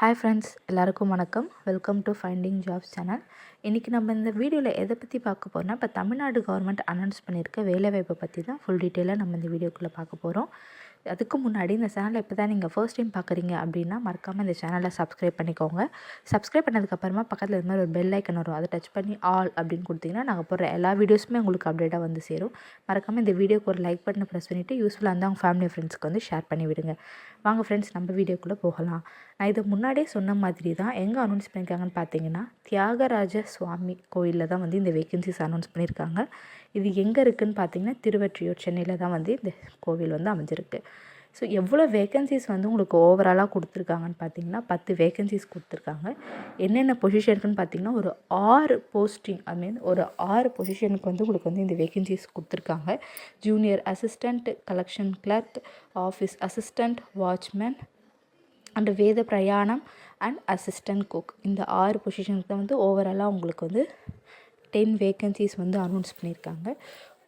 Hi friends எல்லாருக்கும் வணக்கம். Welcome to finding jobs channel இன்றைக்கி நம்ம இந்த வீடியோவில் எதை பற்றி பார்க்க போகிறோம்னா இப்போ தமிழ்நாடு கவர்மெண்ட் அனௌன்ஸ் பண்ணியிருக்க வேலைவாய்ப்பை பற்றி தான் ஃபுல் டீட்டெயிலாக நம்ம இந்த வீடியோக்குள்ளே பார்க்க போகிறோம் அதுக்கு முன்னாடி இந்த சேனலை இப்போ தான் நீங்கள் ஃபர்ஸ்ட் டைம் பார்க்குறீங்க அப்படின்னா மறக்காமல் இந்த சேனலை சப்ஸ்கிரைப் பண்ணிக்கோங்க. சப்ஸ்கிரைப் பண்ணதுக்கப்புறமா பக்கத்தில் இது மாதிரி ஒரு பெல் ஐக்கன் வரும். அதை டச் பண்ணி ஆல் அப்படின்னு கொடுத்தீங்கன்னா நாங்கள் போடுற எல்லா வீடியோஸுமே உங்களுக்கு அப்டேட்டாக வந்து சேரும். மறக்காமல் இந்த வீடியோக்கு ஒரு லைக் பட்டனை ப்ரெஸ் பண்ணிவிட்டு யூஸ்ஃபுல்லாக இருந்தால் உங்கள் ஃபேமிலி ஃப்ரெண்ட்ஸ்க்கு வந்து ஷேர் பண்ணி விடுங்க. வாங்க ஃப்ரெண்ட்ஸ் நம்ம வீடியோக்குள்ளே போகலாம். நான் இதை முன்னாடியே சொன்ன மாதிரி தான் எங்கே அனௌன்ஸ் பண்ணியிருக்காங்கன்னு பார்த்தீங்கன்னா தியாகராஜ சுவாமி கோயிலில் தான் வந்து இந்த வேக்கன்சிஸ் அனௌன்ஸ் பண்ணியிருக்காங்க இது எங்கே இருக்குதுன்னு பார்த்தீங்கன்னா திருவற்றியூர் சென்னையில் தான் வந்து இந்த கோவில் வந்து அமைஞ்சிருக்கு. ஸோ எவ்வளோ வேகன்சிஸ் வந்து உங்களுக்கு ஓவராலாக கொடுத்துருக்காங்கன்னு பார்த்தீங்கன்னா பத்து வேகன்சிஸ் கொடுத்துருக்காங்க. என்னென்ன பொசிஷனுக்குன்னு பார்த்தீங்கன்னா ஒரு ஆறு போஸ்டிங் ஐ மீன் ஒரு ஆறு பொசிஷனுக்கு வந்து உங்களுக்கு வந்து இந்த வேகன்சிஸ் கொடுத்துருக்காங்க. Junior assistant collection clerk office assistant watchman and Veda பிரயாணம் அண்ட் அசிஸ்டன்ட் குக் இந்த ஆறு பொசிஷனுக்கு தான் வந்து ஓவராலாக உங்களுக்கு வந்து டென் வேக்கன்சிஸ் வந்து அனௌன்ஸ் பண்ணியிருக்காங்க.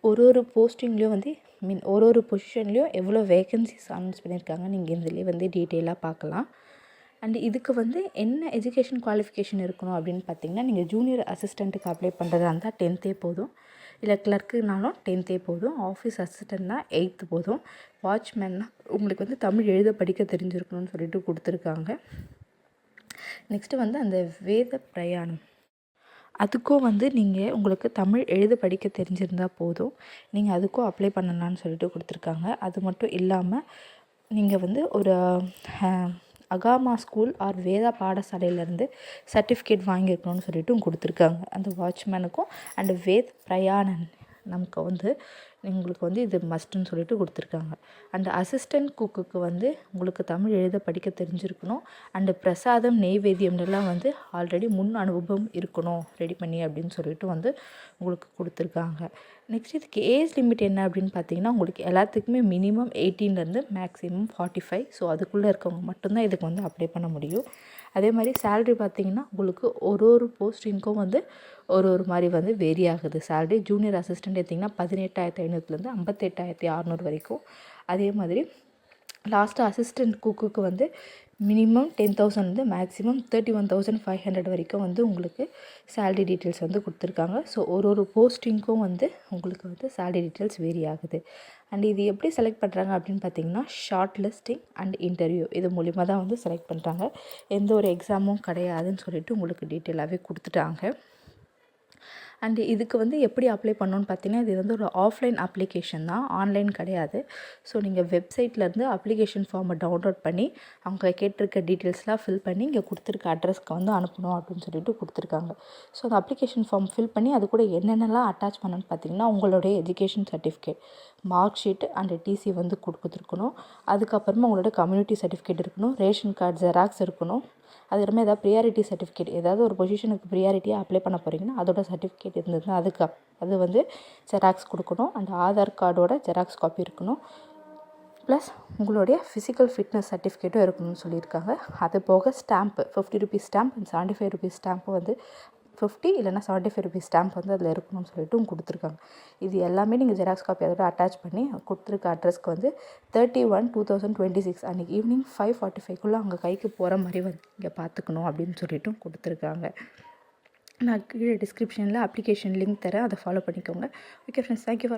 ஒரு ஒரு போஸ்டிங்லேயும் வந்து மீன் ஒரு ஒரு பொசிஷன்லேயும் எவ்வளோ வேக்கன்சிஸ் அனௌன்ஸ் பண்ணியிருக்காங்க நீங்கள் இதுலேயே வந்து டீட்டெயிலாக பார்க்கலாம். அண்ட் இதுக்கு வந்து என்ன எஜுகேஷன் குவாலிஃபிகேஷன் இருக்கணும் அப்படின்னு பார்த்தீங்கன்னா நீங்கள் ஜூனியர் அசிஸ்டண்ட்டுக்கு அப்ளை பண்ணுறதா இருந்தால் டென்த்தே போதும். இல்லை கிளர்க்குனாலும் டென்த்தே போதும். ஆஃபீஸ் அசிஸ்டண்ட்னா எயித்து போதும். வாட்ச்மேன்னா உங்களுக்கு வந்து தமிழ் எழுத படிக்க தெரிஞ்சிருக்கணும்னு சொல்லிட்டு கொடுத்துருக்காங்க. நெக்ஸ்ட்டு வந்து அந்த வேத பிரயாணம். அதுக்கும் வந்து நீங்கள் உங்களுக்கு தமிழ் எழுத படிக்க தெரிஞ்சிருந்தால் போதும். நீங்கள் அதுக்கும் அப்ளை பண்ணலான்னு சொல்லிட்டு கொடுத்துருக்காங்க. அது மட்டும் இல்லாமல் நீங்கள் வந்து ஒரு அகாமா ஸ்கூல் ஆர் வேதா பாடசாலையிலேருந்து சர்டிஃபிகேட் வாங்கியிருக்கணும்னு சொல்லிட்டு கொடுத்துருக்காங்க. அந்த வாட்ச்மேனுக்கும் அண்டு வேத் பிரயாணன் நமக்கு வந்து உங்களுக்கு வந்து இது மஸ்ட்டுன்னு சொல்லிட்டு கொடுத்துருக்காங்க. அண்ட் அசிஸ்டன்ட் குக்குக்கு வந்து உங்களுக்கு தமிழ் எழுத படிக்க தெரிஞ்சிருக்கணும். அண்டு பிரசாதம் நெய்வேத்தியம்லாம் வந்து ஆல்ரெடி முன் அனுபவம் இருக்கணும். ரெடி பண்ணி அப்படின்னு சொல்லிட்டு வந்து உங்களுக்கு கொடுத்துருக்காங்க. நெக்ஸ்ட் இதுக்கு ஏஜ் லிமிட் என்ன அப்படின்னு பார்த்தீங்கன்னா உங்களுக்கு எல்லாத்துக்குமே மினிமம் எயிட்டீன்லேருந்து மேக்ஸிமம் ஃபார்ட்டி ஃபைவ் ஸோ அதுக்குள்ளே இருக்கவங்க மட்டும்தான் இதுக்கு வந்து அப்ளை பண்ண முடியும். அதே மாதிரி சேல்ரி பார்த்திங்கன்னா உங்களுக்கு ஒரு ஒரு போஸ்டிங்க்கும் வந்து ஒரு ஒரு மாதிரி வந்து வேரி ஆகுது. சேல்ரி ஜூனியர் அசிஸ்டண்ட் எடுத்திங்கன்னா பதினெட்டாயிரத்தி ஐநூறுலேருந்து ஐம்பத்தெட்டாயிரத்தி அறநூறு வரைக்கும். அதே மாதிரி லாஸ்ட்டு அசிஸ்டண்ட் குக்குக்கு வந்து மினிமம் டென் தௌசண்ட் வந்து maximum thirty one thousand five hundred வரைக்கும் வந்து உங்களுக்கு சேலரி டீட்டெயில்ஸ் வந்து கொடுத்துருக்காங்க. ஸோ ஒரு ஒரு போஸ்டிங்க்கும் வந்து உங்களுக்கு வந்து சேலரி டீட்டெயில்ஸ் வேரி ஆகுது. அண்ட் இது எப்படி செலக்ட் பண்ணுறாங்க அப்படின்னு பார்த்தீங்கன்னா ஷார்ட் லிஸ்டிங் அண்ட் இன்டர்வியூ இது மூலிமா தான் வந்து செலக்ட் பண்ணுறாங்க எந்த ஒரு எக்ஸாமும் கிடையாதுன்னு சொல்லிட்டு உங்களுக்கு டீட்டெயிலாகவே கொடுத்துட்டாங்க. அண்ட் இதுக்கு வந்து எப்படி அப்ளை பண்ணணும்னு பார்த்தீங்கன்னா இது வந்து ஒரு ஆஃப்லைன் அப்ளிகேஷன் தான். ஆன்லைன் கிடையாது. ஸோ நீங்கள் வெப்சைட்லேருந்து அப்ளிகேஷன் ஃபார்மை டவுன்லோட் பண்ணி அவங்க கேட்டிருக்க டீட்டெயில்ஸ்லாம் ஃபில் பண்ணி இங்கே கொடுத்துருக்க அட்ரஸ்க்கு வந்து அனுப்பணும் அப்படின்னு சொல்லிட்டு கொடுத்துருக்காங்க. ஸோ அந்த அப்ளிகேஷன் ஃபார்ம் ஃபில் பண்ணி அது கூட என்னென்னலாம் அட்டாச் பண்ணணும்னு பார்த்தீங்கன்னா உங்களுடைய education certificate mark sheet and TC வந்து கொடுத்துருக்கணும். அதுக்கப்புறமா உங்களோட கம்யூனிட்டி சர்டிஃபிகேட் இருக்கணும். ரேஷன் கார்டு ஜெராக்ஸ் இருக்கணும். அதுக்கப்புறமா ஏதாவது ப்ரியாரிட்டி சர்டிஃபிகேட் ஏதாவது ஒரு பொசிஷனுக்கு ப்ரியாரிட்டியாக அப்ளை பண்ண போகிறீங்கன்னா அதோட சர்டிஃபிகேட் இருந்ததுன்னா அதுக்கு அது வந்து ஜெராக்ஸ் கொடுக்கணும். அண்ட் ஆதார் கார்டோட ஜெராக்ஸ் காப்பி இருக்கணும். ப்ளஸ் உங்களுடைய ஃபிசிக்கல் ஃபிட்னஸ் சர்டிஃபிகேட்டும் இருக்கணும்னு சொல்லியிருக்காங்க. அது போக stamp fifty rupees stamp and seventy five rupees stamp வந்து ஃபிஃப்டி இல்லைனா செவன்ட்டி ஃபைவ் ருபீஸ் ஸ்டாம்ப் வந்து அதில் இருக்கணும்னு சொல்லிட்டு கொடுத்துருக்காங்க. இது எல்லாமே நீங்கள் ஜெராக்ஸ் காப்பி அதோட அட்டாச் பண்ணி கொடுத்துருக்க அட்ரஸ்க்கு வந்து thirty one two thousand twenty six அன்றைக்கி ஈவினிங் ஃபைவ் ஃபார்ட்டி ஃபைவ்க்குள்ளே அவங்க கைக்கு போகிற மாதிரி வந்து இங்கே பார்த்துக்கணும் அப்படின்னு சொல்லிட்டும் கொடுத்துருக்காங்க. நான் கீழே டிஸ்கிரிப்ஷனில் அப்ளிகேஷன் லிங்க் தரேன். அதை ஃபாலோ பண்ணிக்கோங்க. Okay friends thank you for